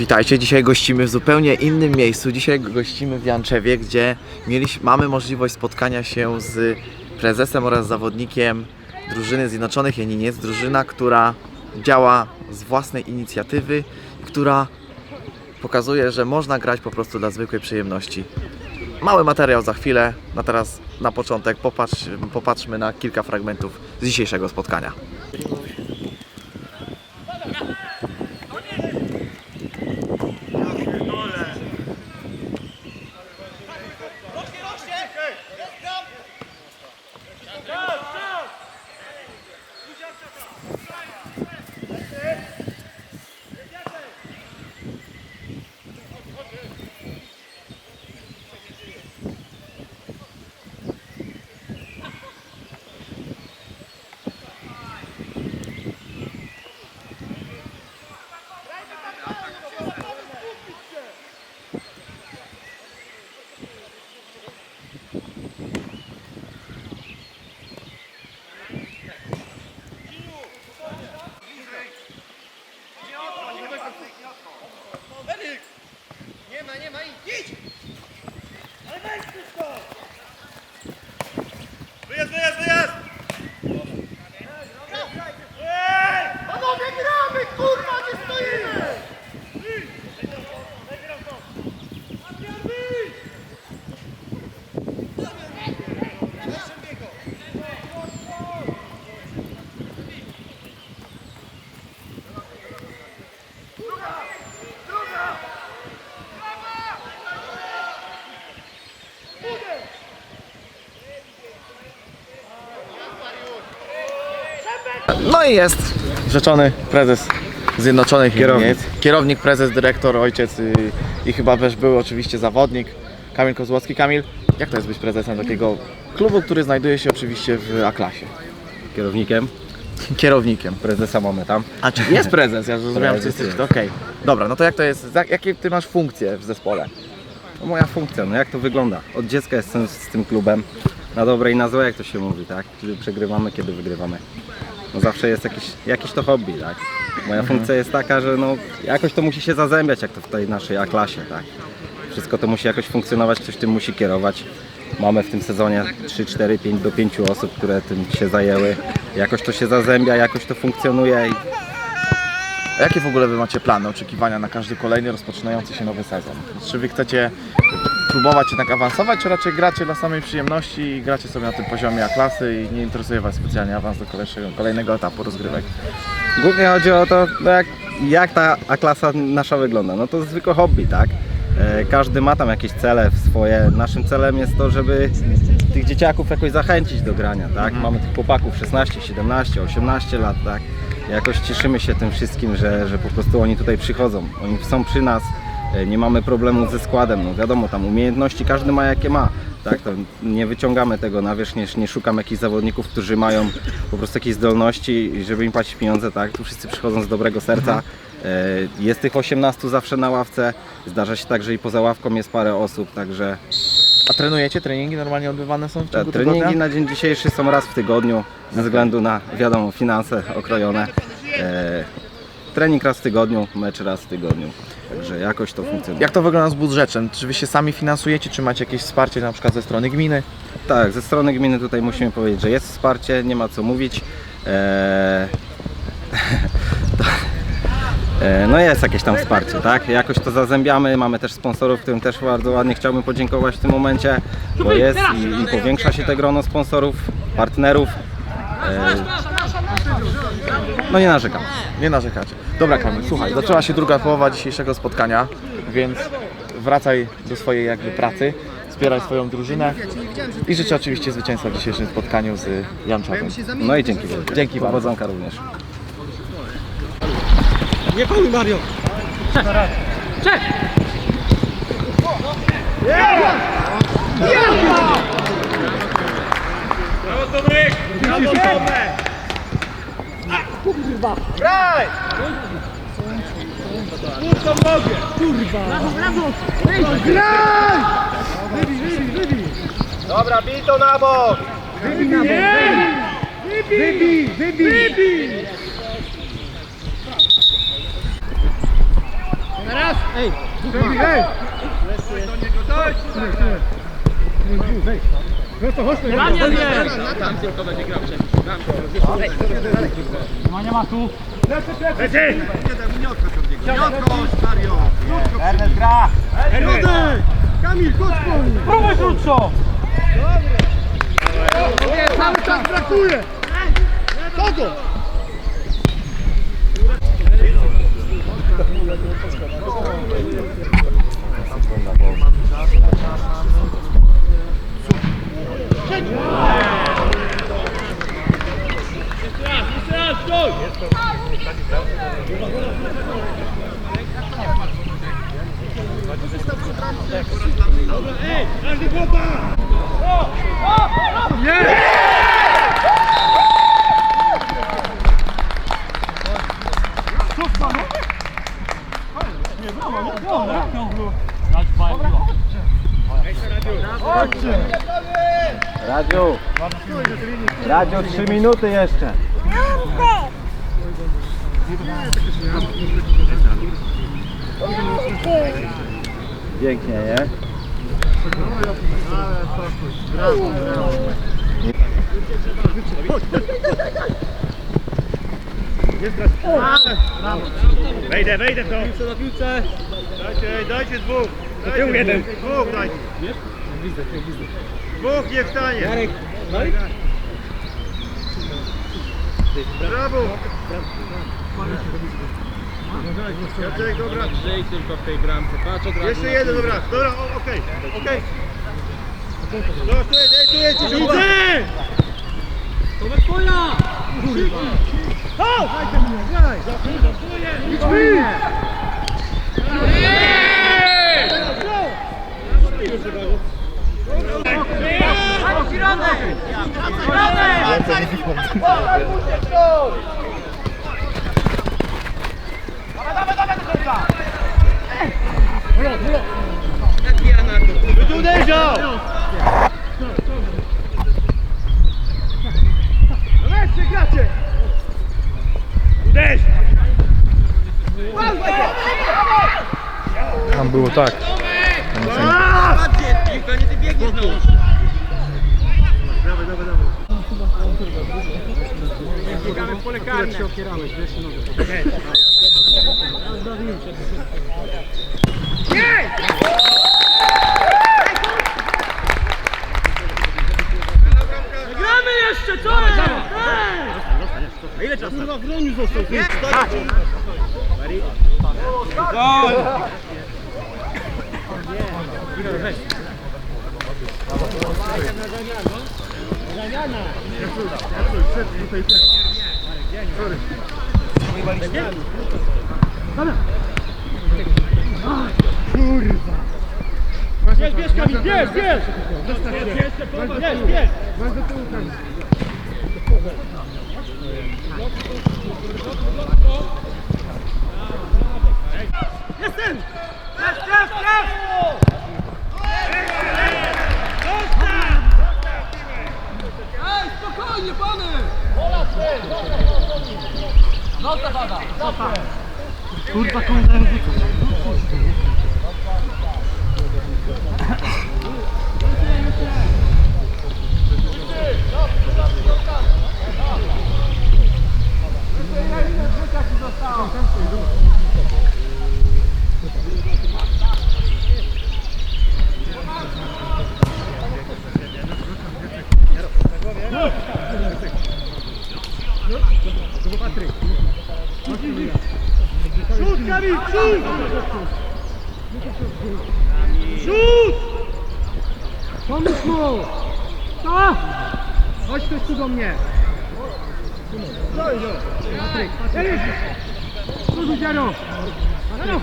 Witajcie, dzisiaj gościmy w zupełnie innym miejscu. Dzisiaj gościmy w Janczewie, gdzie mieliśmy, mamy możliwość spotkania się z prezesem oraz zawodnikiem drużyny Zjednoczonych Janiniec. Drużyna, która działa z własnej inicjatywy, która pokazuje, że można grać po prostu dla zwykłej przyjemności. Mały materiał za chwilę, na teraz na początek popatrz, popatrzmy na kilka fragmentów z dzisiejszego spotkania. Nie ma, nie ma, idź! idź! Wyjazd, wyjazd, wyjazd! Panowie, gramy, kurwa, nie stoimy! No i jest rzeczony prezes Zjednoczonych Kierownik. Kierownik, prezes, dyrektor, ojciec y, i chyba też był oczywiście zawodnik. Kamil Kozłowski. Kamil, jak to jest być prezesem takiego klubu, który znajduje się oczywiście w A-klasie? kierownikiem, Kierownikiem. prezesa mamy tam. A czy jest prezes? Ja zrozumiałem, że Prezes jesteś. jest. Okej. Dobra, no to jak to jest? za- Jakie ty masz funkcje w zespole? No moja funkcja, no jak to wygląda? Od dziecka jestem z tym klubem, na dobre i na złe jak to się mówi, tak? Kiedy przegrywamy, kiedy wygrywamy. No zawsze jest jakieś, jakieś to hobby, tak? Moja funkcja jest taka, że no jakoś to musi się zazębiać, jak to w tej naszej A-klasie, tak? Wszystko to musi jakoś funkcjonować, ktoś tym musi kierować. Mamy w tym sezonie 3, 4, 5 do 5 osób, które tym się zajęły. Jakoś to się zazębia, jakoś to funkcjonuje i A jakie w ogóle wy macie plany, oczekiwania na każdy kolejny rozpoczynający się nowy sezon? Czy wy chcecie próbować jednak awansować, czy raczej gracie dla samej przyjemności i gracie sobie na tym poziomie A-klasy i nie interesuje was specjalnie awans do kolejnego, kolejnego etapu rozgrywek? Głównie chodzi o to, no jak, jak ta A-klasa nasza wygląda. No to zwykłe hobby, tak? E, Każdy ma tam jakieś cele swoje. Naszym celem jest to, żeby tych dzieciaków jakoś zachęcić do grania, tak? Mamy tych chłopaków 16, 17, 18 lat, tak? Jakoś cieszymy się tym wszystkim, że, że po prostu oni tutaj przychodzą. Oni są przy nas, nie mamy problemu ze składem. No wiadomo, tam umiejętności każdy ma jakie ma. Tak, to nie wyciągamy tego na wierzch, nie, nie szukam jakichś zawodników, którzy mają po prostu jakieś zdolności żeby im płacić pieniądze, tak, tu wszyscy przychodzą z dobrego serca. E, Jest tych 18 zawsze na ławce, zdarza się tak, że i poza ławką jest parę osób, także A trenujecie? Treningi normalnie odbywane są w te ciągu treningi tygodnia? na dzień dzisiejszy są raz w tygodniu, ze względu na, wiadomo, finanse okrojone. E, Trening raz w tygodniu, mecz raz w tygodniu, także jakoś to funkcjonuje. Jak to wygląda z budżetem? Czy wy się sami finansujecie, czy macie jakieś wsparcie na przykład ze strony gminy? Tak, ze strony gminy tutaj musimy powiedzieć, że jest wsparcie, nie ma co mówić. Eee, to, e, no jest jakieś tam wsparcie, tak? Jakoś to zazębiamy, mamy też sponsorów, którym też bardzo ładnie chciałbym podziękować w tym momencie, bo jest i, i powiększa się te grono sponsorów, partnerów. Eee, no nie narzekam. Nie narzekacie. Dobra Kamil, słuchaj, zaczęła się druga połowa dzisiejszego spotkania, więc wracaj do swojej jakby pracy, wspieraj swoją drużynę i życzę oczywiście zwycięstwa w dzisiejszym spotkaniu z Janczawem. No i dzięki wielkie. Dzięki bardzo. Powodzonka również. Nie paluj Mario! Czek! Brawo Tomek! Brawo Tomek! Kurwa! Graj! Tą nogę! Kurwa! Brawo, brawo! Graj! Wybij, wybij, wybij! Dobra, bij to na bok! Wybij na bok! Wybij! Wybij! Wybij! Teraz! Ej! Ej! No to chodź, Daniel jest! Tam tylko będzie grał Nie ma, nie ma tu. Lecę, lecę! Ernest gra! Kamil, chodź po nim! Próbuj krótko! Nie, cały czas brakuje! Kogo? Radziu! Radziu, trzy minuty jeszcze. Pięknie, nie? Wejdę, wejdę to! Piłce na piłce! Dajcie, dajcie dwóch! Dajcie tyłu jeden! Dwóch dajcie! Dwóch nie wstanie! Jarek! Brawo! Jacek, dobra. Żyj tylko w tej bramce, patrz od razu. Jeszcze jeden, dobra. Dobra, o- okej, okej. Dobra, tu jest, ej, tu jest, Ciesiu, Widzę! Tomek twoja! Ho! Dajcie mnie, graj! Idźmy! Kto uderzał? No weźcie, gracie! Uderz! Tam było tak. Piłka, nie ty biegniesz no! Dawaj, dawaj, dawaj. Biegamy w pole karne. się opierałeś, wiesz, Gramy jeszcze, co jest? Ile czasu? Kurwa, w broniu został. Bierz, bierz Kamil, bierz, bierz! Bierz, bierz! Jestem! Jest, jest, jest! Kurwa, kurde, języka. Co? Chodź ktoś tu do mnie. Patryk, Patryk. Tu Dziaro. Dziaro.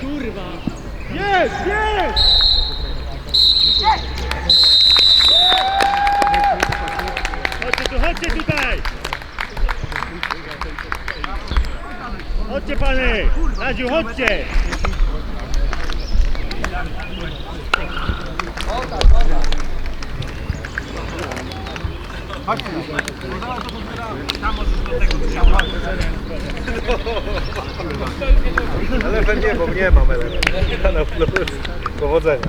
Kurwa. Jest, jest! Chodźcie tu, chodźcie tutaj! Chodźcie pany! Radziu, chodźcie! Chodźcie. Elefant nie, bo nie mam elefant. Powodzenia.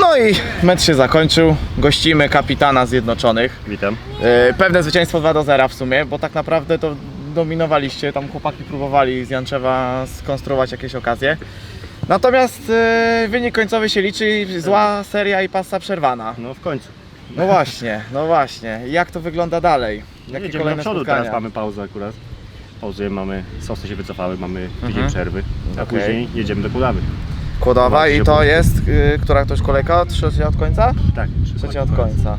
No i mecz się zakończył. Gościmy kapitana Zjednoczonych. Witam. E, Pewne zwycięstwo 2 do 0 w sumie, bo tak naprawdę to dominowaliście. Tam chłopaki próbowali z Janczewa skonstruować jakieś okazje. Natomiast e, wynik końcowy się liczy, zła seria i pasa przerwana. No w końcu. No właśnie, no właśnie. Jak to wygląda dalej? No, Jakie jedziemy do kolejne przodu, spotkania? teraz mamy pauzę akurat. Pauzujemy, mamy, sosy się wycofały, mamy tydzień Mhm. przerwy, a Okej. później jedziemy do Kulawy. Kłodawa i to jest, y, która to już kolejka? Trzecia od końca? Tak, Trzecia od końca.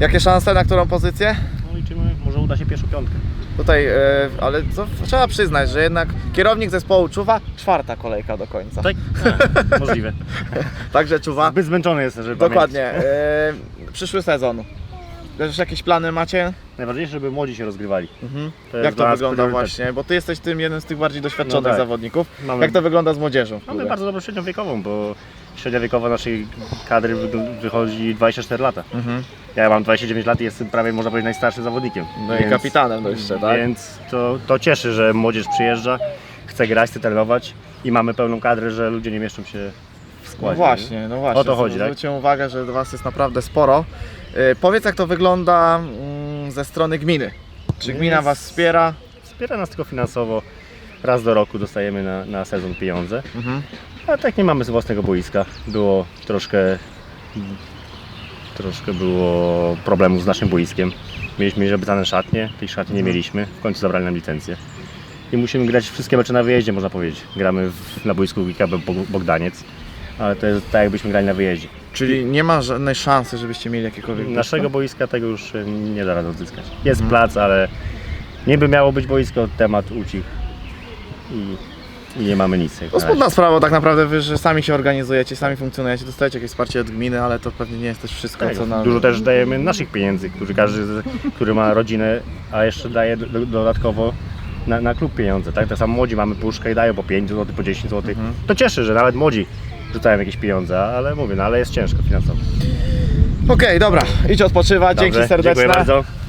Jakie szanse na którą pozycję? No liczymy, może uda się pierwszą piątkę. Tutaj, e, ale co, trzeba przyznać, że jednak kierownik zespołu czuwa, czwarta kolejka do końca. Tak? A, możliwe. Także czuwa. Zbyt zmęczony jestem, żeby Dokładnie. E, przyszły sezon. Już jakieś plany macie? Najważniejsze, żeby młodzi się rozgrywali. Mhm. To jest Jak to wygląda priorytet. właśnie? Bo ty jesteś tym jednym z tych bardziej doświadczonych No tak. zawodników. Mamy- Jak to wygląda z młodzieżą? w Mamy klubie? bardzo dobrą średnią wiekową, bo średnia wiekowa naszej kadry wy- wychodzi 24 lata. Mhm. Ja mam 29 lat i jestem prawie, można powiedzieć, najstarszym zawodnikiem. No i kapitanem no jeszcze, tak? Więc to, to cieszy, że młodzież przyjeżdża, chce grać, chce trenować i mamy pełną kadrę, że ludzie nie mieszczą się w składzie. No właśnie, no właśnie. O to chodzi, tak? Zwróćcie uwagę, że do Was jest naprawdę sporo. E, powiedz, jak to wygląda mm, ze strony gminy. Czy gmina Was wspiera? Wspiera nas tylko finansowo. Raz do roku dostajemy na, na sezon pieniądze. Mhm. A tak nie mamy z własnego boiska. Było troszkę troszkę było problemów z naszym boiskiem. Mieliśmy obiecane szatnie, tej szatni nie mieliśmy. W końcu zabrali nam licencję. I musimy grać wszystkie mecze na wyjeździe, można powiedzieć. Gramy w, na boisku Wika Bogdaniec, ale to jest tak jakbyśmy grali na wyjeździe. Czyli nie ma żadnej szansy, żebyście mieli jakiekolwiek Naszego boiska tego już e, nie da rady odzyskać. Jest plac, ale niby miało być boisko, temat ucichł i, i nie mamy nic. jak To na razie. smutna sprawa tak naprawdę, wy, że sami się organizujecie, sami funkcjonujecie, dostajecie jakieś wsparcie od gminy, ale to pewnie nie jest też wszystko, Tak, co na... Dużo też dajemy naszych pieniędzy, który każdy, z- który ma rodzinę, a jeszcze daje do, do, dodatkowo na, na klub pieniądze. Tak? Tak samo młodzi mamy puszkę i dają po 5 zł, po 10 zł. Mhm. To cieszy, że nawet młodzi rzucają jakieś pieniądze, ale mówię, no ale jest ciężko finansowo. Okej, dobra, idź odpoczywać, dzięki Dobrze, serdeczne. Dziękuję bardzo.